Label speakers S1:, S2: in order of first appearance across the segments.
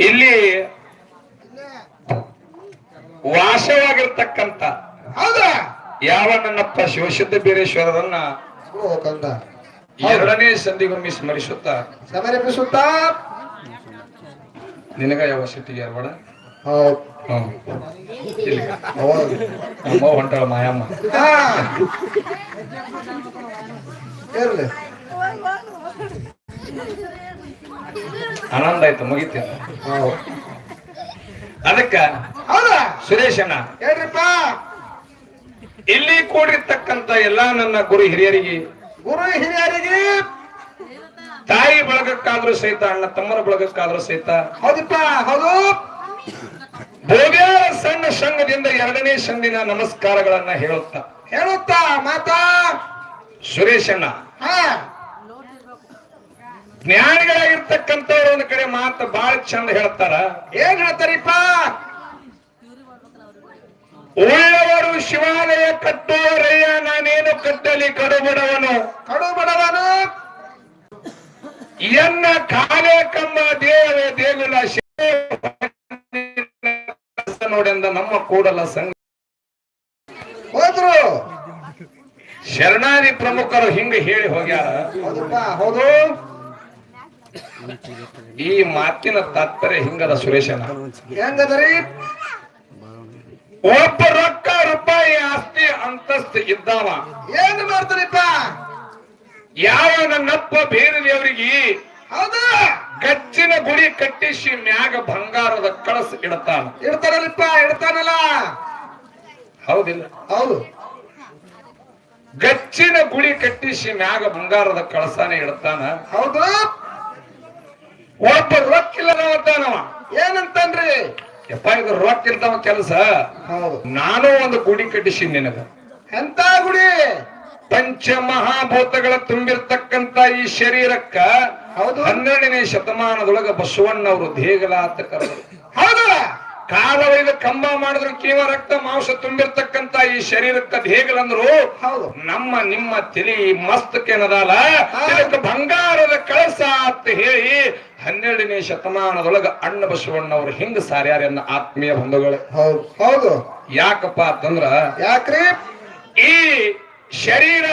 S1: ಇಲ್ಲಿ ವಾಸವಾಗಿರ್ತಕ್ಕಂತ
S2: ಹೌದಾ?
S1: ಯಾವ ನನ್ನಪ್ಪ ಶಿವಶುದ್ಧ ಬೀರೇಶ್ವರರನ್ನ ಎರಡನೇ ಸಂಧಿಗೊಮ್ಮೆ ಸ್ಮರಿಸುತ್ತ?
S2: ಸಮರ್ಪಿಸುತ್ತ
S1: ನಿನಗ ಯಾವ ಸಿಟ್ಟಿಗೆ ಯಾರ್ಬೇಡ ಹೊಂಟಾಳ ಮಾಯಮ್ಮ. ಆನಂದ ಆಯ್ತು ಮುಗಿತೀನಿ ಅದಕ್ಕ
S2: ಹೌದಾ?
S1: ಸುರೇಶಣ್ಣ.
S2: ಹೇಳ್ರಿಪ್ಪ.
S1: ಇಲ್ಲಿ ಕೂಡಿರ್ತಕ್ಕಂತ ಎಲ್ಲಾ ನನ್ನ ಗುರು ಹಿರಿಯರಿಗೆ
S2: ಗುರು ಹಿರಿಯರಿಗೆ.
S1: ತಾಯಿ ಬಳಗಕ್ಕಾದ್ರೂ ಸಹಿತ ಅಣ್ಣ ತಮ್ಮರ ಬಳಗಕ್ಕಾದ್ರೂ ಸಹಿತ
S2: ಹೌದಪ್ಪ ಹೌದು.
S1: ಭೋಗ್ಯಾರ ಸಣ್ಣ ಸಂಘದಿಂದ ಎರಡನೇ ಸಂದಿನ ನಮಸ್ಕಾರಗಳನ್ನ ಹೇಳುತ್ತಾ.
S2: ಹೇಳುತ್ತಾ ಮಾತಾ.
S1: ಸುರೇಶಣ್ಣ
S2: ಹಾ.
S1: ಒಂದ್ ಮಾತು ಬಾಳ ಚಂದ ಹೇಳ್ತಾರ.
S2: ಏನ್ ಹೇಳ್ತಾರಿಪ್ಪ?
S1: ಉಳ್ಳವರು ಶಿವಾಲಯ ಕಟ್ಟುವರಯ್ಯ ನಾನೇನು ಕಟ್ಟಲಿ ಕಡುಬಡವನು?
S2: ಕಡು ಬಡವನು
S1: ಎನ್ನ ಕಾಲೇ ಕಂಬ ದೇವ ದೇಗುಲ ನೋಡೆಂದ ನಮ್ಮ ಕೂಡಲ ಸಂಘ.
S2: ಹೋದ್ರು.
S1: ಶರಣಾದಿ ಪ್ರಮುಖರು ಹಿಂಗ ಹೇಳಿ ಹೋಗ್ಯಾರ.
S2: ಹೌದು
S1: ಈ ಮಾತಿನ ತಾತ್ಪರ್ಯ ಹಿಂಗದ ಸುರೇಶನ
S2: ಹೆಂಗದರಿ?
S1: ಒಬ್ಬ ರೊಕ್ಕ ರೂಪಾಯಿ ಆಸ್ತಿ ಅಂತಸ್ತು ಇದ್ದಾವ.
S2: ಏನ್ ಮಾಡ್ತಾರಿಪ್ಪ?
S1: ಯಾವ ನನ್ನಪ್ಪ ಬೇರೆ ದೇವರಿಗೆ
S2: ಹೌದಾ.
S1: ಗಚ್ಚಿನ ಗುಡಿ ಕಟ್ಟಿಸಿ ಮ್ಯಾಗ ಬಂಗಾರದ ಕಳಸ ಇಡ್ತಾನ.
S2: ಇಡ್ತಾರಲ್ಲಿಪ್ಪ ಇಡ್ತಾನಲ್ಲ.
S1: ಹೌದಿಲ್ಲ.
S2: ಹೌದು.
S1: ಗಚ್ಚಿನ ಗುಡಿ ಕಟ್ಟಿಸಿ ಮ್ಯಾಗ ಬಂಗಾರದ ಕಳಸಾನೆ ಇಡ್ತಾನ.
S2: ಹೌದು.
S1: ಯಪ್ಪ ಇದು ರೊಕ್ಕ ಇರ್ತಾವ ಕೆಲಸ.
S2: ಹೌದು.
S1: ನಾನು ಒಂದು ಗುಡಿ ಕಟ್ಟಿಸಿ ನಿನಗ.
S2: ಎಂತ ಗುಡಿ?
S1: ಪಂಚ ಮಹಾಭೂತಗಳ ತುಂಬಿರ್ತಕ್ಕಂತ ಈ ಶರೀರಕ್ಕ
S2: ಹೌದು.
S1: ಹನ್ನೆರಡನೇ ಶತಮಾನದೊಳಗ ಬಸವಣ್ಣವರು ದೇಗಲ ಅಂತ ಕರೆದರು.
S2: ಹೌದು?
S1: ಕಾಲವೈದ ಕಂಬ ಮಾಡಿದ್ರು ಕೇವಲ ರಕ್ತ ಮಾಂಸ ತುಂಬಿರ್ತಕ್ಕಂತ ಈ ಶರೀರಕ್ಕೆ ಹೇಗಲಂದ್ರು?
S2: ಹೌದು.
S1: ನಮ್ಮ ನಿಮ್ಮ ತಿಳಿ ಮಸ್ತಕ್
S2: ಏನದಲ್ಲ
S1: ಇದಕ್ಕೆ ಬಂಗಾರದ ಕಳಸ ಅಂತ ಹೇಳಿ ಹನ್ನೆರಡನೇ ಶತಮಾನದೊಳಗ ಅಣ್ಣ ಬಸವಣ್ಣವರು ಹಿಂಗ ಸಾರ್ಯಾರನ್ನ ಆತ್ಮೀಯ ಬಂಧುಗಳು.
S2: ಹೌದು. ಹೌದು.
S1: ಯಾಕಪ್ಪ ಅಂತಂದ್ರ
S2: ಯಾಕ್ರಿ?
S1: ಈ ಶರೀರ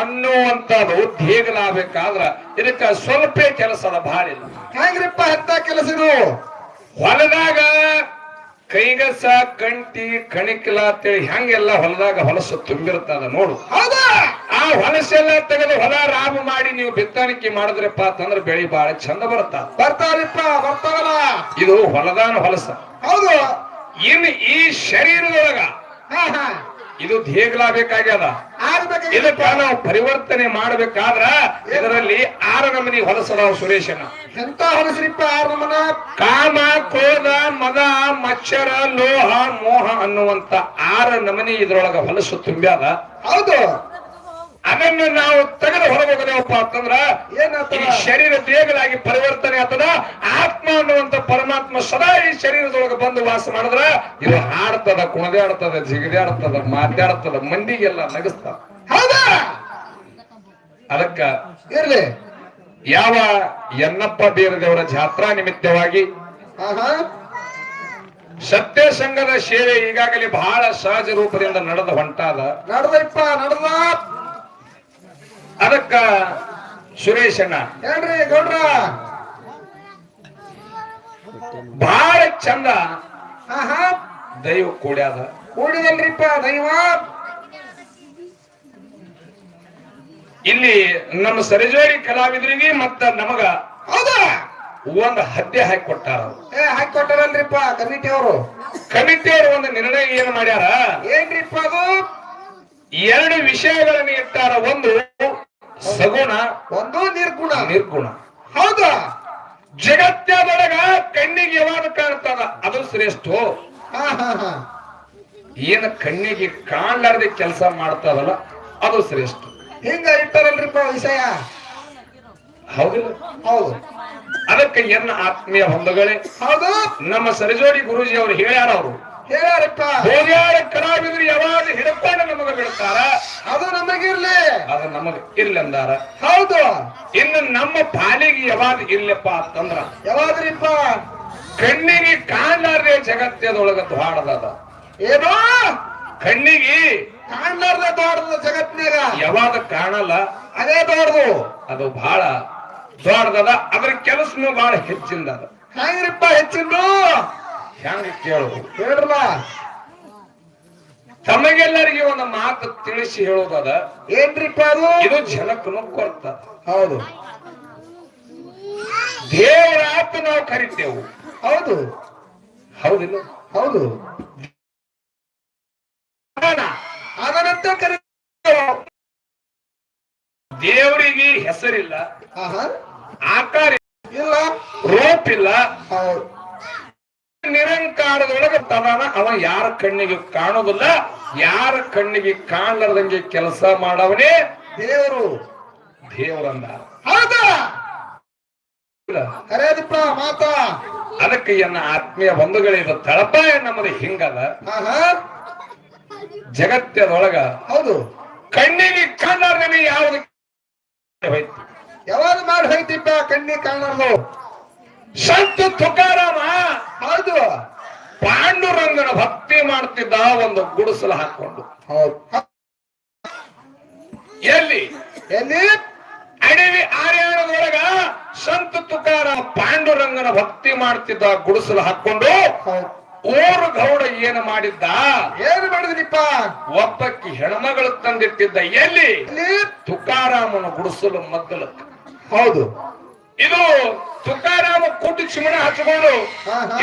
S1: ಅನ್ನುವಂತದ್ದು ಹೇಗಲಾಗ್ಬೇಕಾದ್ರ ಇದಕ್ಕ ಸ್ವಲ್ಪ ಕೆಲಸದ ಭಾಳ ಇಲ್ಲ.
S2: ಹೆಂಗ್ರಿಪ್ಪ ಹೆತ್ತ ಕೆಲಸ ಇದು?
S1: ಹೊಲದಾಗ ಕೈಗಸ ಕಂಟಿ ಕಣಿಕಿಲ ಅಂತೇಳಿ ಹೆಂಗೆಲ್ಲ ಹೊಲದಾಗ ಹೊಲಸು ತುಂಬಿರ್ತದ ನೋಡು.
S2: ಹೌದಾ?
S1: ಆ ಹೊಲಸೆಲ್ಲ ತೆಗೆದು ಹೊಲ ರಾಮ ಮಾಡಿ ನೀವು ಬಿತ್ತಣಿಕೆ ಮಾಡಿದ್ರಪ್ಪ ಅಂತಂದ್ರೆ ಬೆಳಿ ಬಹಳ ಚಂದ ಬರುತ್ತ.
S2: ಬರ್ತಾರಿಪ್ಪ ಬರ್ತಾರಲ್ಲ
S1: ಇದು ಹೊಲದಾನ ಹೊಲಸ.
S2: ಹೌದು.
S1: ಇನ್ನು ಈ ಶರೀರದೊಳಗ ಇದು
S2: ಆಗ್ಬೇಕು
S1: ಇದಕ್ಕ ನಾವು ಪರಿವರ್ತನೆ ಮಾಡಬೇಕಾದ್ರ ಇದರಲ್ಲಿ ಆರ ನಮನಿ ಹೊಲಸದಾವ ಸುರೇಶನ.
S2: ಎಂತ ಹೊಲಸ್ರಿಪ್ಪ ಆರ ನಮನ?
S1: ಕಾಮ ಕ್ರೋಧ ಮದ ಮಚ್ಚರ ಲೋಹ ಮೋಹ ಅನ್ನುವಂತ ಆರ ನಮನಿ ಇದ್ರೊಳಗ ಹೊಲಸು ತುಂಬ್ಯಾದ.
S2: ಹೌದು.
S1: ಅದನ್ನು ನಾವು ತೆಗೆದು ಹೊರಗೋಗದೇವಪ್ಪ ಅಂತಂದ್ರ
S2: ಏನ
S1: ಈ ಶರೀರ ದೇಹಗಳಾಗಿ ಪರಿವರ್ತನೆ ಆತದ ಆತ್ಮ ಅನ್ನುವಂತ ಪರಮಾತ್ಮ ಸದಾ ಈ ಶರೀರದೊಳಗೆ ಬಂದು ವಾಸ ಮಾಡಿದ್ರ ಇದು ಹಾಡ್ತದ ಕುಣದಾಡ್ತದ ಜಿಗದಾಡ್ತದ ಮಾತಾಡ್ತದ ಮಂದಿಗೆಲ್ಲ ನಗಸ್ತದ
S2: ಹೌದಾ?
S1: ಅದಕ್ಕ
S2: ಇರ್ಲಿ.
S1: ಯಾವ ಎನ್ನಪ್ಪ ಬೀರದೇವರ ಜಾತ್ರಾ ನಿಮಿತ್ತವಾಗಿ ಸತ್ಯ ಸಂಘದ ಸೇವೆ ಈಗಾಗಲೇ ಬಹಳ ಸಹಜ ರೂಪದಿಂದ ನಡೆದ ಹೊಂಟಾದ.
S2: ನಡ್ದಪ್ಪ ನಡ್ದ.
S1: ಅದಕ್ಕ ಸುರೇಶಣ್ಣ.
S2: ಹೇಳ್ರಿ ಗೌಡ್ರ?
S1: ಬಹಳ ಚಂದ. ದೈವ ಕೂಡ್ಯಾದ.
S2: ಕೂಡಿದಲ್ರಿಪ್ಪ ದೈವ.
S1: ಇಲ್ಲಿ ನಮ್ಮ ಸರಿಜೋಡಿ ಕಲಾವಿದರಿಗೆ ಮತ್ತ ನಮಗ
S2: ಹೌದಾ?
S1: ಒಂದು ಹದ್ದೆ ಹಾಕಿ ಕೊಟ್ಟಾರ ಅವ್ರು.
S2: ಏ ಹಾಕಿ ಕೊಟ್ಟಾರಲ್ರಿಪ್ಪ ಕಮಿಟಿ ಅವರು?
S1: ಕಮಿಟಿಯವರು ಒಂದು ನಿರ್ಣಯ ಏನ್ ಮಾಡ್ಯಾರ?
S2: ಏನ್ರಿಪ್ಪ ಅದು?
S1: ಎರಡು ವಿಷಯಗಳನ್ನು ಇಟ್ಟಾರ. ಒಂದು ಸಗುಣ
S2: ಒಂದು ನಿರ್ಗುಣ.
S1: ನಿರ್ಗುಣ.
S2: ಹೌದಾ?
S1: ಜಗತ್ತದೊಳಗ ಕಣ್ಣಿಗೆ ಯಾವಾಗ ಕಾಣ್ತದ ಅದು ಶ್ರೇಷ್ಠ. ಏನ ಕಣ್ಣಿಗೆ ಕಾಣ್ಲಾರ್ದೆ ಕೆಲಸ ಮಾಡ್ತದಲ್ಲ ಅದು ಶ್ರೇಷ್ಠ.
S2: ಹಿಂಗ ಇಟ್ಟಾರಲ್ರಿಪ್ಪ ವಿಷಯ.
S1: ಹೌದಿಲ್ಲ
S2: ಹೌದು.
S1: ಅದಕ್ಕೆ ಎನ್ನ ಆತ್ಮೀಯ ಹೊಂದಗಳೇ
S2: ಹೌದು.
S1: ನಮ್ಮ ಸರಿಜೋಡಿ ಗುರುಜಿ ಅವರು ಹೇಳ್ಯಾರ ಅವರು
S2: ಹೇಳ್ಯಾರಪ್ಪ
S1: ಹೋಗ್ಯಾರ ಕಲಾವಿದರು ಯಾವಾಗ ಹಿಡ್ಕೊಂಡು ನಮಗ ಬಿಡ್ತಾರ
S2: ಅದು ನಮಗಿರ್ಲಿ
S1: ಅದು ನಮಗ ಇರ್ಲೆಂದಾರ
S2: ಹೌದು.
S1: ಇನ್ನು ನಮ್ಮ ಪಾಲಿಗೆ ಯಾವಾಗ ಇರ್ಲಪ್ಪ ಅಂತಂದ್ರ?
S2: ಯಾವಾದ್ರಿಪ್ಪ?
S1: ಕಣ್ಣಿಗೆ ಕಾಣಲಾರ್ದೆ ಜಗತ್ತದೊಳಗ ದ್ವಾಡದ
S2: ಏನೋ?
S1: ಕಣ್ಣಿಗೆ
S2: ಕಾಣಲಾರ್ದ ದ್ವಾಡದ ಜಗತ್ತಿನಾಗ.
S1: ಯಾವಾಗ ಕಾಣಲ್ಲ?
S2: ಅದೇ ದೊಡ್ಡದು
S1: ಅದು ಬಹಳ ದೊಡ್ಡದದ ಅದ್ರ ಕೆಲಸನೂ ಬಹಳ ಹೆಚ್ಚಿಂದ ಅದ
S2: ಹೆಂಗ್ರಿಪ್ಪ ಹೆಚ್ಚಿಂದು?
S1: ಹೆಂಗ ಕೇಳು
S2: ಹೇಳ್ರಲ್ಲ
S1: ತಮಗೆಲ್ಲರಿಗೆ ಒಂದು ಮಾತು ತಿಳಿಸಿ ಹೇಳೋದದ.
S2: ಏನ್ರಿಪ್ಪ ಅದು
S1: ಇದು ಜನಕ್ಕನು ಕೊಡ್ತದ
S2: ಹೌದು.
S1: ದೇವರ ಆತ ನಾವು ಕರಿತೇವು.
S2: ಹೌದು.
S1: ಹೌದಿಲ್ಲ?
S2: ಹೌದು. ಅದನ್ನಂತ ಕರಿ
S1: ದೇವರಿಗೆ ಹೆಸರಿಲ್ಲ. ಆಕಾರ
S2: ಇಲ್ಲ.
S1: ರೂಪ ಇಲ್ಲ.
S2: ಹೌದು.
S1: ನಿರಂಕಾರದೊಳಗೆ ತದಾನ ಅವ ಯಾರ ಕಣ್ಣಿಗೆ ಕಾಣುವುದಿಲ್ಲ ಯಾರ ಕಣ್ಣಿಗೆ ಕಾಣಲಾರ್ದಂಗೆ ಕೆಲಸ ಮಾಡವನೇ
S2: ದೇವರು.
S1: ದೇವರಂದ.
S2: ಹೌದಾ? ಮಾತಾ.
S1: ಅದಕ್ಕೆ ಎನ್ನ ಆತ್ಮೀಯ ಬಂಧುಗಳಿದ ತಳಪ ನಮ್ಮದು ಹಿಂಗದ. ಜಗತ್ತದೊಳಗ
S2: ಹೌದು.
S1: ಕಣ್ಣಿಗೆ ಕಾಣಲಾರ್ದನೆ ಯಾವ್ದು?
S2: ಯಾವಾಗ ಮಾಡಿ ಹೋಯ್ತಿಪ್ಪ ಕಣ್ಣಿಗೆ ಕಾಣಲು
S1: ಸಂತ ತುಕಾರಾಮ
S2: ಹೌದು.
S1: ಪಾಂಡುರಂಗನ ಭಕ್ತಿ ಮಾಡ್ತಿದ್ದ ಒಂದು ಗುಡಿಸಲು ಹಾಕೊಂಡು ಎಲ್ಲಿ?
S2: ಎಲ್ಲಿ?
S1: ಅಡವಿ ಆರ್ಯಾಣದೊಳಗ ಸಂತ ತುಕಾರ ಪಾಂಡುರಂಗನ ಭಕ್ತಿ ಮಾಡ್ತಿದ್ದ ಗುಡಿಸಲು ಹಾಕೊಂಡು ಊರು ಗೌಡ ಏನು ಮಾಡಿದ್ದ?
S2: ಏನು ಮಾಡಿದ್ರಿಪ್ಪ?
S1: ಒಬ್ಬಕ್ಕಿ ಹೆಣ್ಮಗಳು ತಂದಿಟ್ಟಿದ್ದ ಎಲ್ಲಿ?
S2: ಎಲ್ಲಿ?
S1: ತುಕಾರಾಮನ ಗುಡಿಸಲು ಮದ್ದಲು
S2: ಹೌದು.
S1: ಇದು ತುಕಾರಾಮ ಕೂಟಿ ಚಿಮಣ ಹಚ್ಕೊಂಡು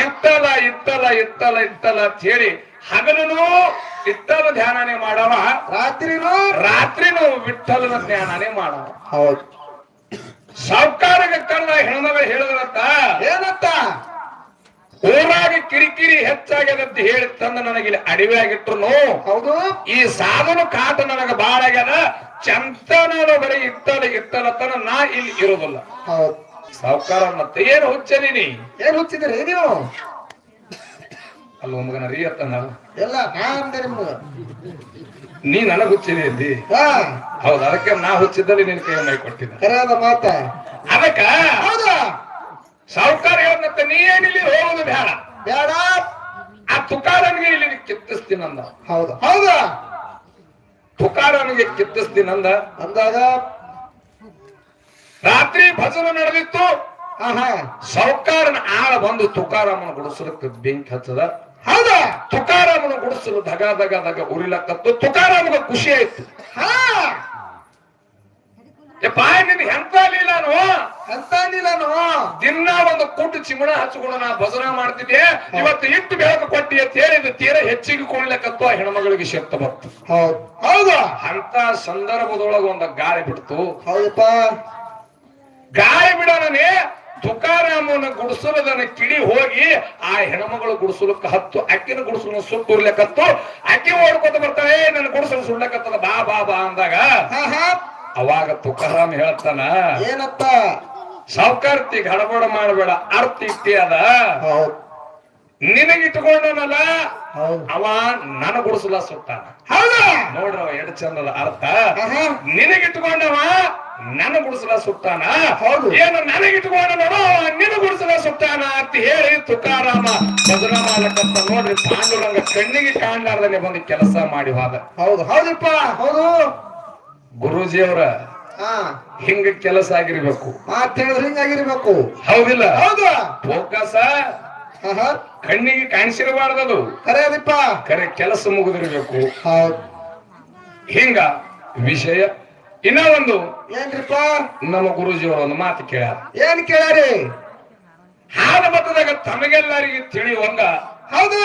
S2: ಇತ್ತಲ ಇತ್ತಲ
S1: ಇತ್ತಲ ಇತ್ತಲ ಇತ್ತಲ್ಲ ಇತ್ತಲ್ಲ ಅಂತ ಹೇಳಿ ಹಗಲನು ಇತ್ತಲ ಧ್ಯಾನನೇ ಮಾಡವ
S2: ರಾತ್ರಿನೂ?
S1: ರಾತ್ರಿನೂ ವಿಠಲನ ಧ್ಯಾನನೇ ಮಾಡವ
S2: ಹೌದು.
S1: ಸಾವುಕಾರಗೆ ಕಂಡ ಹೆಣ್ಮಗಳು ಹೇಳಿದ್ರಂತ.
S2: ಏನತ್ತ
S1: ಊರಾಗ ಕಿರಿಕಿರಿ ಹೆಚ್ಚಾಗ್ಯದಂತ ಹೇಳಿ ತಂದ ನನಗೆ ಇಲ್ಲಿ ಅಡಿವೆ ಆಗಿಟ್ರು
S2: ಹೌದು.
S1: ಈ ಸಾಧನ ಕಾಟ ನನಗ ಬಾಳ ಆಗ್ಯದ. ಚಂತನದ ಬರೀ ಇತ್ತಲ ಇತ್ತಲ ತನ ನಾ ಇಲ್ಲಿ ಇರುವುದಿಲ್ಲ
S2: ಹೌದು.
S1: ಸಾವುಕಾರ ಮತ್ತೆ ಏನು ಹುಚ್ಚನೀನಿ
S2: ಏನ್ ಹುಚ್ಚಿದ್ರೆ? ನೀವು?
S1: ಅಲ್ಲ ಮಗನ ರೀ ಅತ್ತ
S2: ಎಲ್ಲ ನಾಂದೆ ನಿಮ್ಗೆ
S1: ನೀ ನನಗ್ ಹುಚ್ಚಿದೆ ಅಂದಿ? ಹೌದ ಅದಕ್ಕೆ ನಾ ಹುಚ್ಚಿದ್ದಲ್ಲಿ ನಿನ್ ಕೈ ಮೈ ಕೊಟ್ಟಿದ್ದ.
S2: ಸರಿಯಾದ ಮಾತ.
S1: ಅದಕ್ಕ?
S2: ಹೌದಾ.
S1: ಸಾವುಕಾರ ಹೇಳಂತ ನೀ ಏನಿಲ್ಲಿ ಹೋಗುದು ಬೇಡ
S2: ಬೇಡ
S1: ಆ ತುಕಾರನ್ಗೆ ಇಲ್ಲಿ ಕಿತ್ತಿಸ್ತೀನಂದ
S2: ಹೌದು. ಹೌದಾ.
S1: ತುಕಾರನಿಗೆ ಕಿತ್ತಿಸ್ತೀನಂದ
S2: ಅಂದಾಗ
S1: ರಾತ್ರಿ ಭಜನ ನಡೆದಿತ್ತು.
S2: ಆಹಾ.
S1: ಸಾವುಕಾರನ ಆಳ ಬಂದು ತುಕಾರಾಮನ ಗುಡಿಸಲಕ್ಕೆ ಬೆಂಕಿ ಹಚ್ಚದ.
S2: ಹೌದಾ?
S1: ತುಕಾರಾಮನ ಗುಡಿಸಲು ಧಗ ಧಗ ದಗ ಉರಿಲಕ್ಕತ್ತು ತುಕಾರಾಮನ ಖುಷಿ ಆಯ್ತು.
S2: ಹಾ.
S1: ಯಪ್ಪ ನಿನ್ ಎಂತ ಲೀಲಾನು?
S2: ಎಂತ ಲೀಲಾನು?
S1: ದಿನ ಒಂದು ಕೂಟು ಚಿಮಣ ಹಚ್ಕೊಂಡು ನಾ ಭಜನ ಮಾಡ್ತಿದ್ದೆ. ಇವತ್ತು ಇಟ್ಟು ಬೆಳಕು ಕೊಟ್ಟಿ ಅಂತ ಹೇಳಿದ ತೀರ ಹೆಚ್ಚಿಗೆ ಕುಣಿಲಕ್ಕತ್ತು ಆ ಹೆಣ್ಮಗಳಿಗೆ ಶಕ್ತ ಬಂತು
S2: ಹೌದು. ಹೌದಾ?
S1: ಅಂತ ಸಂದರ್ಭದೊಳಗ ಒಂದು ಗಾಳಿ ಬಿಡ್ತು.
S2: ಹೌದಪ್ಪ.
S1: ಗಾಳಿ ಬಿಡೋಣನೆ ತುಕಾರಾಮನ ಗುಡಿಸಲದನ್ನ ಕಿಡಿ ಹೋಗಿ ಆ ಹೆಣ್ಮಗಳು ಗುಡಿಸಲಕ್ಕ ಹತ್ತು ಅಕ್ಕಿನ ಗುಡಿಸಲು ಸುಟ್ಟುರ್ಲಿಕ್ಕತ್ತು ಅಕ್ಕಿ ಓಡ್ಕೊತ ಬರ್ತಾಳೆ "ಏ, ನನ್ನ ಗುಡಿಸಲು ಸುಡ್ಲಕ್ಕತ್ತದ ಬಾ ಬಾ ಬಾ ಅಂದಾಗ
S2: ಹಾ ಹಾ.
S1: ಅವಾಗ ತುಕಾರಾಮ್ ಹೇಳ್ತಾನ
S2: ಏನತ್ತ?
S1: ಸಾವುಕಾರ್ತಿ ಗಡಬಡ ಮಾಡಬೇಡ ಅರ್ಥ ಇಟ್ಟಿ ಅದ. ನಿನಗಿಟ್ಕೊಂಡನಲ್ಲ ಅವ ನನ್ನ ಗುಡಿಸಲ ಸುಟ್ಟಾನ.
S2: ಹೌದಾ?
S1: ನೋಡ್ರವ ಎಡ್ ಚಂದದ ಅರ್ಥ. ನಿನಗಿಟ್ಕೊಂಡವ ನನ್ನ ಗುಡಿಸಲ ಸುಟ್ಟಾನ
S2: ಹೌದು.
S1: ಏನು ನೋಡು ನಿನ್ನ ಗುಡಿಸಲ ಸುತ್ತಾನ ಅಂತ ಹೇಳಿ ತುಕಾರಾಮ ಭಜನ ನೋಡ್ರಿ ಪಾಂಡುರಂಗ ಕಣ್ಣಿಗೆ ಕಾಣಲಾರ್ದಲ್ಲಿ ಬಂದು ಕೆಲಸ ಮಾಡಿ ಹೋದ.
S2: ಹೌದು ಹೌದಪ್ಪ ಹೌದು.
S1: ಗುರುಜಿಯವರ
S2: ಹಾ.
S1: ಹಿಂಗ ಕೆಲಸ ಆಗಿರ್ಬೇಕು.
S2: ಮಾತೇಳಿದ್ರೆ ಹಿಂಗಾಗಿರ್ಬೇಕು
S1: ಹೌದಿಲ್ಲ?
S2: ಹೌದು.
S1: ಫೋಕಸ. ಕಣ್ಣಿಗೆ ಕಾಣಿಸಿರಬಾರ್ದದು.
S2: ಅದಪ್ಪ.
S1: ಕರೆ ಕೆಲಸ ಮುಗಿದಿರ್ಬೇಕು.
S2: ಹೌದು.
S1: ಹಿಂಗ ವಿಷಯ ಇನ್ನ ಒಂದು
S2: ಏನ್ರಿಪ್ಪ
S1: ನಮ್ಮ ಗುರುಜಿಯವರು ಒಂದು ಮಾತು ಕೇಳ್ಯಾರ.
S2: ಏನ್ ಕೇಳ್ಯಾರಿ?
S1: ಹಾದ ಮತದಾಗ ತಮಗೆಲ್ಲರಿಗೆ ತಿಳಿಯುವಂಗ.
S2: ಹೌದು.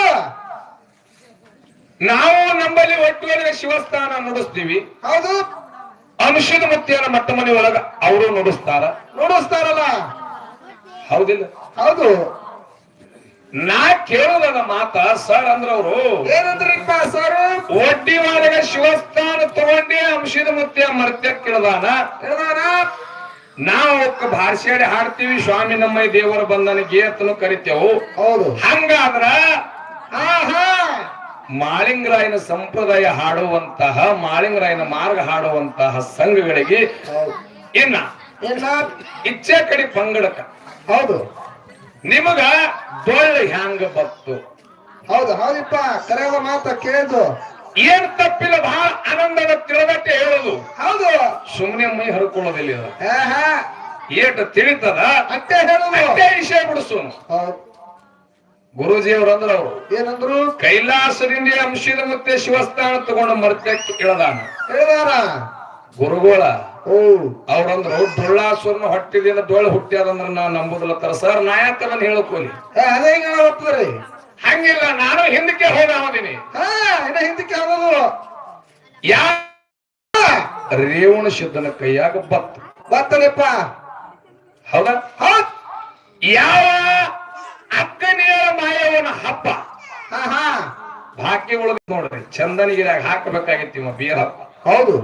S1: ನಾವು ನಮ್ಮಲ್ಲಿ ಒಟ್ಟುವರೆಗೆ ಶಿವಸ್ಥಾನ ನುಡಿಸ್ತೀವಿ.
S2: ಹೌದು.
S1: ಅನುಷದ ಮುತ್ತಿಯರ ಮಟ್ಟ ಮನೆ ಒಳಗ ಅವರು ನುಡಿಸ್ತಾರ.
S2: ನುಡಿಸ್ತಾರಲ್ಲ?
S1: ಹೌದಿಲ್ಲ?
S2: ಹೌದು.
S1: ನಾ ಕೇಳೋದನ್ನ ಮಾತ ಸರ್ ಅಂದ್ರವ್ರು.
S2: ಏನಂದ್ರಿಪ್ಪ ಸರ್?
S1: ಒಡ್ಡಿ ಮಾಡಿದ ಶಿವಸ್ಥಾನ ತಗೊಂಡಿ ಅಂಶದ ಮುತ್ತೆ ಮರ್ತ್ಯ ಕೇಳದಾನ? ನಾವು ಅವಕ್ಕ ಹಾಡ್ತೀವಿ ಸ್ವಾಮಿ ನಮ್ಮ ದೇವರ ಬಂದನ ಗೇತನು ಕರಿತೇವು.
S2: ಹೌದು.
S1: ಹಂಗಾದ್ರ
S2: ಆಹಾ!
S1: ಮಾಳಿಂಗರಾಯನ ಸಂಪ್ರದಾಯ ಹಾಡುವಂತಹ ಮಾಳಿಂಗರಾಯನ ಮಾರ್ಗ ಹಾಡುವಂತಹ ಸಂಘಗಳಿಗೆ ಇನ್ನ ಇಚ್ಛೆ ಕಡೆ ಪಂಗಡಕ.
S2: ಹೌದು.
S1: ನಿಮಗ ಡೊಳ್ಳು ಹ್ಯಾಂಗ ಬತ್ತು?
S2: ಹೌದು ಹೌದಿಪ್ಪ ಕರೆಯದ ಮಾತ ಕೇಳ್ದು.
S1: ಏನ್ ತಪ್ಪಿಲ್ಲ ಬಹಳ ಆನಂದದ
S2: ಹೌದು
S1: ಸುಮ್ಮನೆ ಮೈ ಹರ್ಕೊಳ್ಳೋದಿಲ್ಲ ಇದು. ಏಟ ತಿಳಿತದ?
S2: ಅಷ್ಟೇ ಹೇಳುದು?
S1: ಅಷ್ಟೇ ವಿಷಯ ಬಿಡಿಸು. ಗುರುಜಿ ಅವ್ರು ಅಂದ್ರ ಅವರು.
S2: ಏನಂದ್ರು?
S1: ಕೈಲಾಸದಿಂದ ಅಂಶದ ಮತ್ತೆ ಶಿವಸ್ಥಾನ ತಗೊಂಡು ಮರ್ತಕ್ಕೆ ಕೇಳದಾನ.
S2: ಹೇಳಿದಾರ
S1: ಗುರುಗಳ ಅವ್ರಂದ್ರು ಡೊಳ್ಳಾಸುರನ ಹೊಟ್ಟಿದಿಂದ ಡೊಳ್ಳ ಹುಟ್ಟ್ಯಾದಂದ್ರ ನಾ ನಂಬುದಿಲ್ಲ ತರ. ಸರ್ ನಾಯಕ ಅದನ್ನ ಹೇಳಕೋಲಿ
S2: ಅದೇ ಹೋಗ್ತದ್ರಿ
S1: ಹಂಗಿಲ್ಲ ನಾನು ಹಿಂದಕ್ಕೆ ಹೋದಾವದೀನಿ
S2: ಹಿಂದಕ್ಕೆ ಹೋಗೋದು
S1: ಯಾ ರೇವಣ ಶುದ್ಧನ ಕೈಯಾಗ ಬತ್ತು.
S2: ಬತ್ತನಪ್ಪ
S1: ಹೌದಾ?
S2: ಹೌದ್.
S1: ಯಾವ ಅಕ್ಕನಿಯರ ಮಾಯವನ ಹಬ್ಬ?
S2: ಹಾ ಹಾ.
S1: ಬಾಕಿ ಒಳಗ ನೋಡ್ರಿ ಚಂದನಿಗಿರಾಗ ಹಾಕಬೇಕಾಗಿತ್ತು ಇವ ಬೀರ ಹಬ್ಬ.
S2: ಹೌದು.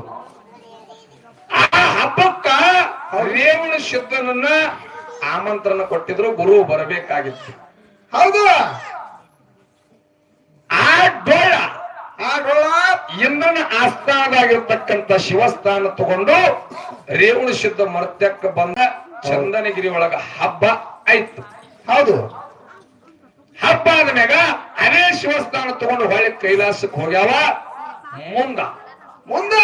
S1: ಆ ಹಬ್ಬಕ್ಕ ರೇವಣ ಶುದ್ಧನನ್ನ ಆಮಂತ್ರಣ ಕೊಟ್ಟಿದ್ರು ಗುರು ಬರಬೇಕಾಗಿತ್ತು.
S2: ಹೌದು.
S1: ಆ ಡೋಳ
S2: ಆ ಡೋಳ
S1: ಇಂದ್ರನ ಆಸ್ಥಾನದಾಗಿರ್ತಕ್ಕಂಥ ಶಿವಸ್ಥಾನ ತಗೊಂಡು ರೇವಣ ಶುದ್ಧ ಮರ್ತ್ಯಕ್ಕೆ ಬಂದ ಚಂದನಗಿರಿ ಒಳಗ ಹಬ್ಬ ಆಯ್ತು.
S2: ಹೌದು.
S1: ಹಬ್ಬ ಆದ್ಮ್ಯಾಗ ಅದೇ ಶಿವಸ್ಥಾನ ತಗೊಂಡು ಹೊಳೆ ಕೈಲಾಸಕ್ಕೆ ಹೋಗ್ಯಾವ ಮುಂದ
S2: ಮುಂದ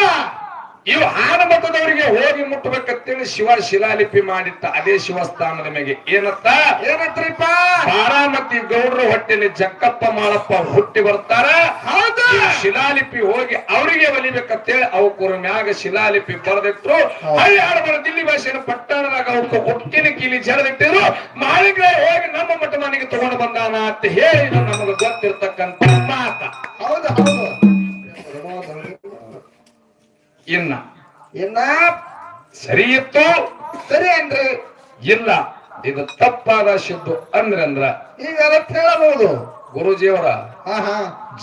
S1: ಇವು ಹಾನಮತದವರಿಗೆ ಹೋಗಿ ಮುಟ್ಟಬೇಕಂತೇಳಿ ಶಿವ ಶಿಲಾಲಿಪಿ ಮಾಡಿತ್ತ ಅದೇ ಶಿವಸ್ಥಾನದ ಮೇಲೆ ಏನತ್ತ?
S2: ಏನತ್ರಿಪ್ಪ?
S1: ಬಾರಾಮತಿ ಗೌಡ್ರ ಹೊಟ್ಟೆಲಿ ಜಕ್ಕಪ್ಪ ಮಾಳಪ್ಪ ಹುಟ್ಟಿ ಬರ್ತಾರ. ಶಿಲಾಲಿಪಿ ಹೋಗಿ ಅವರಿಗೆ ಒಲಿಬೇಕಂತೇಳಿ ಅವಕೂರ ಮ್ಯಾಗ ಶಿಲಾಲಿಪಿ ಬರೆದಿಟ್ರು. ಹಳ್ಳಿ ದಿಲ್ಲಿ ಭಾಷೆಯನ್ನು ಪಟ್ಟಣದಾಗ ಅವಕ್ಕೆ ಹುಟ್ಟಿನ ಕೀಲಿ ಜರದಿಟ್ಟಿರು ಮಾಳಿಗ ಹೋಗಿ ನಮ್ಮ ಮಠ ಮನೆಗೆ ತಗೊಂಡು ಬಂದಾನ ಅಂತ ಹೇಳಿ ನಮಗೆ ಗೊತ್ತಿರ್ತಕ್ಕಂಥ ಮಾತ.
S2: ಹೌದು ಹೌದು.
S1: ಇನ್ನ.
S2: ಇನ್ನ?
S1: ಸರಿ ಇತ್ತು.
S2: ಸರಿ ಅಂದ್ರೆ?
S1: ಇಲ್ಲ. ಇದು ತಪ್ಪಾದ ಶುದ್ಧ ಅಂದ್ರೆ ಅಂದ್ರ.
S2: ಈಗ ಅದಕ್ಕೆ ಹೇಳಬಹುದು.
S1: ಗುರುಜಿಯವರ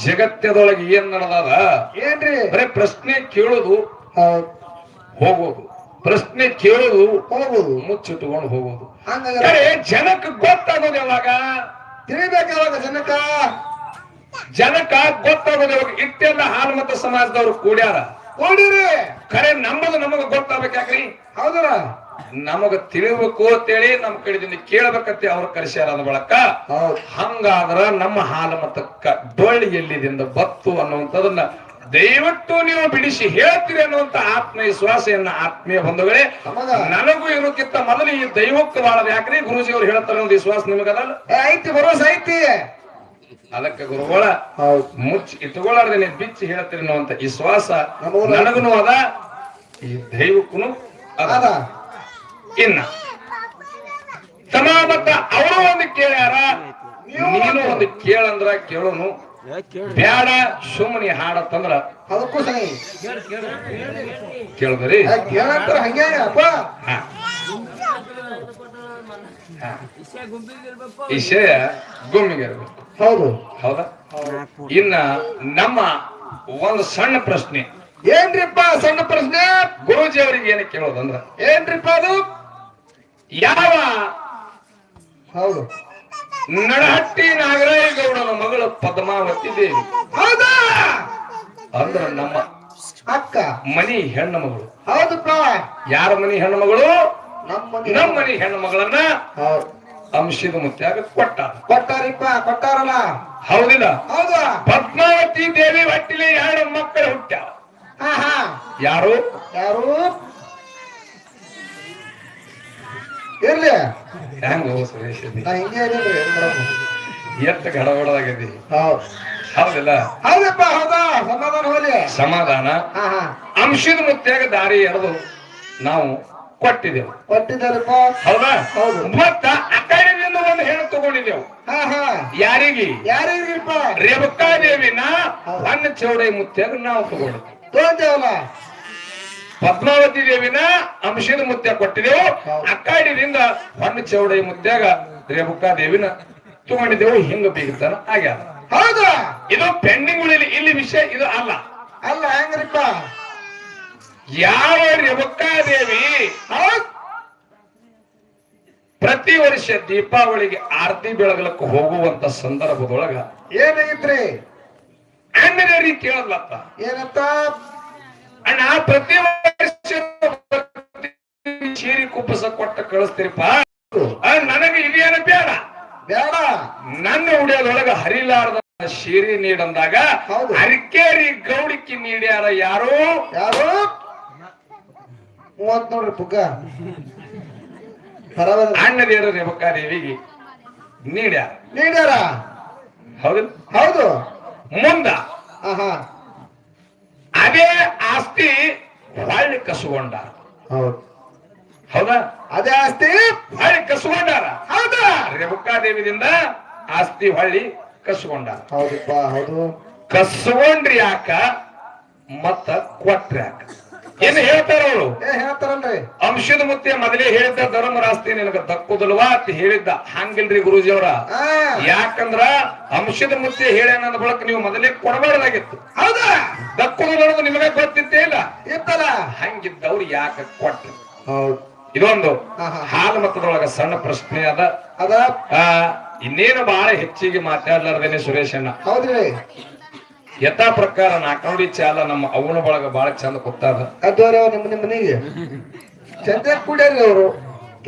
S1: ಜಗತ್ತದೊಳಗೆ ಏನ್ ನಡೆದಾದ?
S2: ಏನ್ರಿ?
S1: ಬರೇ ಪ್ರಶ್ನೆ ಕೇಳುದು ಹೋಗೋದು. ಪ್ರಶ್ನೆ ಕೇಳೋದು
S2: ಹೋಗುದು.
S1: ಮುಚ್ಚಿಟ್ಟುಕೊಂಡು ಹೋಗೋದು. ಜನಕ್ಕೆ ಗೊತ್ತಾಗೋದು ಯಾವಾಗ?
S2: ತಿಳಿಬೇಕಾವಾಗ ಜನಕ?
S1: ಜನಕ ಗೊತ್ತಾಗೋದು ಯಾವಾಗ? ಇಟ್ಟೆಲ್ಲ ಹಾಲು ಮತ್ತು ಸಮಾಜದವರು ಕೂಡ್ಯಾರ?
S2: ನೋಡಿರಿ
S1: ಖರೆ ನಮ್ಮದು ನಮಗ ಗೊತ್ತಾಗ್ಬೇಕಾಗ್ರಿ
S2: ಹೌದರ
S1: ನಮಗ ತಿಳಿಬೇಕು ಅಂತೇಳಿ ನಮ್ ಕಡೆದಿಂದ ಕೇಳಬೇಕಂತೆ ಅವ್ರ ಕರೆಸ್ಯಾರ ಅದ ಬಳಕ ಹಂಗಾದ್ರ ನಮ್ಮ ಹಾಲ ಮತಕ್ಕ ಬಳ್ಳಿ ಎಲ್ಲಿದಿಂದ ಬತ್ತು ಅನ್ನುವಂಥದನ್ನ ದಯವಿಟ್ಟು ನೀವು ಬಿಡಿಸಿ ಹೇಳ್ತೀರಿ ಅನ್ನುವಂತ ಆತ್ಮವಿಶ್ವಾಸೆಯನ್ನ ಆತ್ಮೀಯ ಬಂಧುಗಳೇ ನನಗೂ ಇರೋಕ್ಕಿಂತ ಮೊದಲು ಈ ದೈವಕ್ಕೆ ಬಾಳದ ಯಾಕ್ರಿ? ಗುರುಜಿ ಅವ್ರು ಹೇಳ್ತಾರೆ ಒಂದು ವಿಶ್ವಾಸ ನಿಮಗದಲ್ಲ?
S2: ಐತಿ ಭರೋಸೆ ಐತಿ
S1: ಅದಕ್ಕೆ ಗುರುಗಳ
S2: ಹೌದು.
S1: ಮುಚ್ಚಿ ಇಟ್ಕೊಳ್ಳಾರ್ದೇನೆ ಬಿಚ್ಚಿ ಹೇಳ್ತೀರಿ ಅಂತ ವಿಶ್ವಾಸ ನನಗೂ ಅದ ಈ ದೈವಕ್ಕೂ ಅದ.
S2: ಅದ.
S1: ಇನ್ನ. ತಮ್ಮ ಮತ್ತ ಅವರು ಒಂದು ಕೇಳ್ಯಾರ ನೀನು ಒಂದು ಕೇಳಂದ್ರ ಕೇಳೋನು. ಬ್ಯಾಡ ಸುಮ್ಮನೆ ಹಾಡತ್ತಂದ್ರ.
S2: ಅದಕ್ಕೂ ಸರಿ.
S1: ಕೇಳಿದ್ರಿ. ವಿಷಯ ಗುಮ್ಮಿಗೆ ಇರ್ಬೇಕು.
S2: ಹೌದು.
S1: ಹೌದಾ? ಇನ್ನ ನಮ್ಮ ಒಂದು ಸಣ್ಣ ಪ್ರಶ್ನೆ.
S2: ಏನ್ರಿಪ್ಪ ಸಣ್ಣ ಪ್ರಶ್ನೆ?
S1: ಗುರೂಜಿ ಅವರಿಗೆ ಏನು ಕೇಳೋದಂದ್ರ
S2: ಏನ್ರಿಪ್ಪ ಅದು?
S1: ಯಾವ
S2: ಹೌದು.
S1: ನಡಹಟ್ಟಿ ನಾಗರಾಯಗೌಡನ ಮಗಳು ಪದ್ಮಾವತಿ ದೇವಿ?
S2: ಹೌದಾ?
S1: ಅಂದ್ರ ನಮ್ಮ
S2: ಅಕ್ಕ.
S1: ಮನಿ ಹೆಣ್ಣು ಮಗಳು.
S2: ಹೌದಪ್ಪ
S1: ಯಾರ ಮನಿ ಹೆಣ್ಣು ಮಗಳು?
S2: ನಮ್ಮ
S1: ನಮ್ಮ ಮನಿ ಹೆಣ್ಣು ಮಗಳನ್ನ
S2: ಹೌದು.
S1: ಅಂಶದ ಮುತ್ಯಾಗ ಕೊಟ್ಟ
S2: ಕೊಟ್ಟಾರಿಪ್ಪ ಕೊಟ್ಟಾರಲ್ಲ?
S1: ಹೌದಿಲ್ಲ.
S2: ಹೌದು?
S1: ಪದ್ಮಾವತಿ ದೇವಿ ಹೊಟ್ಟಿಲಿ ಎರಡು ಮಕ್ಕಳು ಹುಟ್ಟ್ಯಾವ
S2: ಹಾ ಹಾ
S1: ಯಾರು?
S2: ಯಾರು? ಇರ್ಲಿ.
S1: ಹೆಂಗ ಸುರೇಶ್? ಎತ್ತ ಗಡಬಡದಾಗದಿ
S2: ಹೌದು.
S1: ಹೌದಿಲ್ಲ.
S2: ಹೌದಪ್ಪ ಹೌದಾ? ಸಮಾಧಾನ ಹೋಲಿ
S1: ಸಮಾಧಾನ. ಅಂಶದ ಮುತ್ಯಾಗ ದಾರಿ ಎರಡು ನಾವು ಕೊಟ್ಟಿದ್ದೇವೆ.
S2: ಕೊಟ್ಟಿದ್ದಾರಪ್ಪ.
S1: ಹೌದಾ?
S2: ಹೌದು.
S1: ಮತ್ತ ಒಂದು ಹೆಣ್ಣು ತಗೊಂಡಿದ್ದೇವು ಯಾರಿಗೆ?
S2: ಯಾರಿಗ್ರಿಪ್ಪ
S1: ರೇವಕ್ಕಾ ದೇವಿನ ಅನ್ನ ಚೌಡೈ ಮುತ್ಯಾಗ ನಾವು
S2: ತೋಂತೇವಲ್ಲ
S1: ಪದ್ಮಾವತಿ ದೇವಿನ ಅಂಶದ ಮುತ್ಯ
S2: ಕೊಟ್ಟಿದೆವು.
S1: ಅಕ್ಕಾಡಿನಿಂದ ಹೊನ್ನ ಚೌಡೈ ಮುತ್ಯಾಗ ರೇವಕ್ಕಾ ದೇವಿನ ತಗೊಂಡಿದ್ದೆವು. ಹಿಂಗ ಬೀಗತನ ಆಗ್ಯಾದ.
S2: ಹೌದಾ?
S1: ಇದು ಪೆಂಡಿಂಗ್ ಉಳಿಲಿ. ಇಲ್ಲಿ ವಿಷಯ ಇದು ಅಲ್ಲ.
S2: ಅಲ್ಲ ಹೆಂಗ್ರಿಪ್ಪ?
S1: ಯಾವ ರೇವಕ್ಕಾ ದೇವಿ ಪ್ರತಿ ವರ್ಷ ದೀಪಾವಳಿಗೆ ಆರತಿ ಬೆಳಗಲಕ್ಕೆ ಹೋಗುವಂತ ಸಂದರ್ಭದೊಳಗ
S2: ಏನಾಗಿತ್ರಿ?
S1: ರೀತಿ ಕೇಳಲ್ಲಪ್ಪ
S2: ಏನಂತ
S1: ಅಣ್ಣ ಪ್ರತಿ ವರ್ಷ ಸೀರೆ ಕುಪ್ಪಸ ಕೊಟ್ಟ ಕಳಿಸ್ತೀರಿಪ್ಪ. ನನಗೆ ಇದೇನು ಬೇಡ.
S2: ಬೇಡ.
S1: ನನ್ನ ಉಡಿಯೋದೊಳಗ ಹರಿಲಾರದ ಶೀರಿ ನೀಡಂದಾಗ. ಅರಿಕೇರಿ ಗೌಡಿಕ್ಕಿ ನೀಡ್ಯಾರ ಯಾರು?
S2: ಯಾರು? ಮೂವತ್ ನೋಡ್ರಿ ಪುಗ್ಗ. ಬರಬರ
S1: ರೇವಕ್ಕ ದೇವಿಗೆ ನೀಡ್ಯಾರ.
S2: ನೀಡ್ಯಾರ?
S1: ಹೌದು.
S2: ಹೌದು.
S1: ಮುಂದ ಅದೇ ಆಸ್ತಿ ಹೊಳ್ಳಿ ಕಸುಗೊಂಡ
S2: ಹೌದು.
S1: ಹೌದಾ?
S2: ಅದೇ ಆಸ್ತಿ
S1: ಹೊಳ್ಳಿ ಕಸುಗೊಂಡಾರ.
S2: ಹೌದಾ.
S1: ರೇವಕಾದೇವಿದಿಂದ ಆಸ್ತಿ ಹೊಳ್ಳಿ ಕಸುಗೊಂಡಾರ.
S2: ಹೌದಪ್ಪ ಹೌದು.
S1: ಕಸ್ಕೊಂಡ್ರಿ ಯಾಕ? ಮತ್ತ ಕೊಟ್ರಿ ಯಾಕ ಏನು ಹೇಳ್ತಾರ
S2: ಅವರು? ಹೇಳ್ತಾರಲ್ರಿ.
S1: ಅಂಶದ ಮುತ್ತೆ ಮೊದಲೇ ಹೇಳಿದ್ದ ಧರ್ಮರಾಸ್ತಿ ನಿನಗ ದಕ್ಕುದಿಲ್ವಾ ಅಂತ ಹೇಳಿದ್ದ. ಹಂಗಿಲ್ರಿ ಗುರುಜಿ ಅವರ. ಯಾಕಂದ್ರ ಅಂಶದ ಮುತ್ತೆ ಹೇಳ್ಯಾನ ಬಳಕ ನೀವು ಮೊದಲೇ ಕೊಡಬಾರ್ದಾಗಿತ್ತು.
S2: ಹೌದಾ?
S1: ದಕ್ಕುದಿಲ್ಲ ಅನ್ನೋದು ನಿಮಗೆ ಗೊತ್ತಿತ್ತೇ ಇಲ್ಲ.
S2: ಇತ್ತಲ್ಲ?
S1: ಹಂಗಿದ್ದವ್ರು ಯಾಕ
S2: ಕೊಟ್ಟ
S1: ಇದೊಂದು. ಹಾಲು ಮತದೊಳಗ ಸಣ್ಣ ಪ್ರಶ್ನೆ ಅದ.
S2: ಅದ?
S1: ಇನ್ನೇನು ಬಹಳ ಹೆಚ್ಚಿಗೆ ಮಾತಾಡ್ಲಾರ್ದೇನೆ ಸುರೇಶ್ ಅಣ್ಣ
S2: ಹೌದ್ರಿ.
S1: ಯಥಾ ಪ್ರಕಾರ ನಾಲ್ಕನೋಡಿ ಚಾಲ ನಮ್ಮ ಅವನ ಬಳಗ ಬಹಳ ಚಂದ ಗೊತ್ತಾದ
S2: ಅದ್ವಾರ ನಿಮ್ಮ ನಿಮ್ಮ ಮನೆಗೆ. ಚಂದ ಕೂಡ್ಯಾರಿ ಅವರು.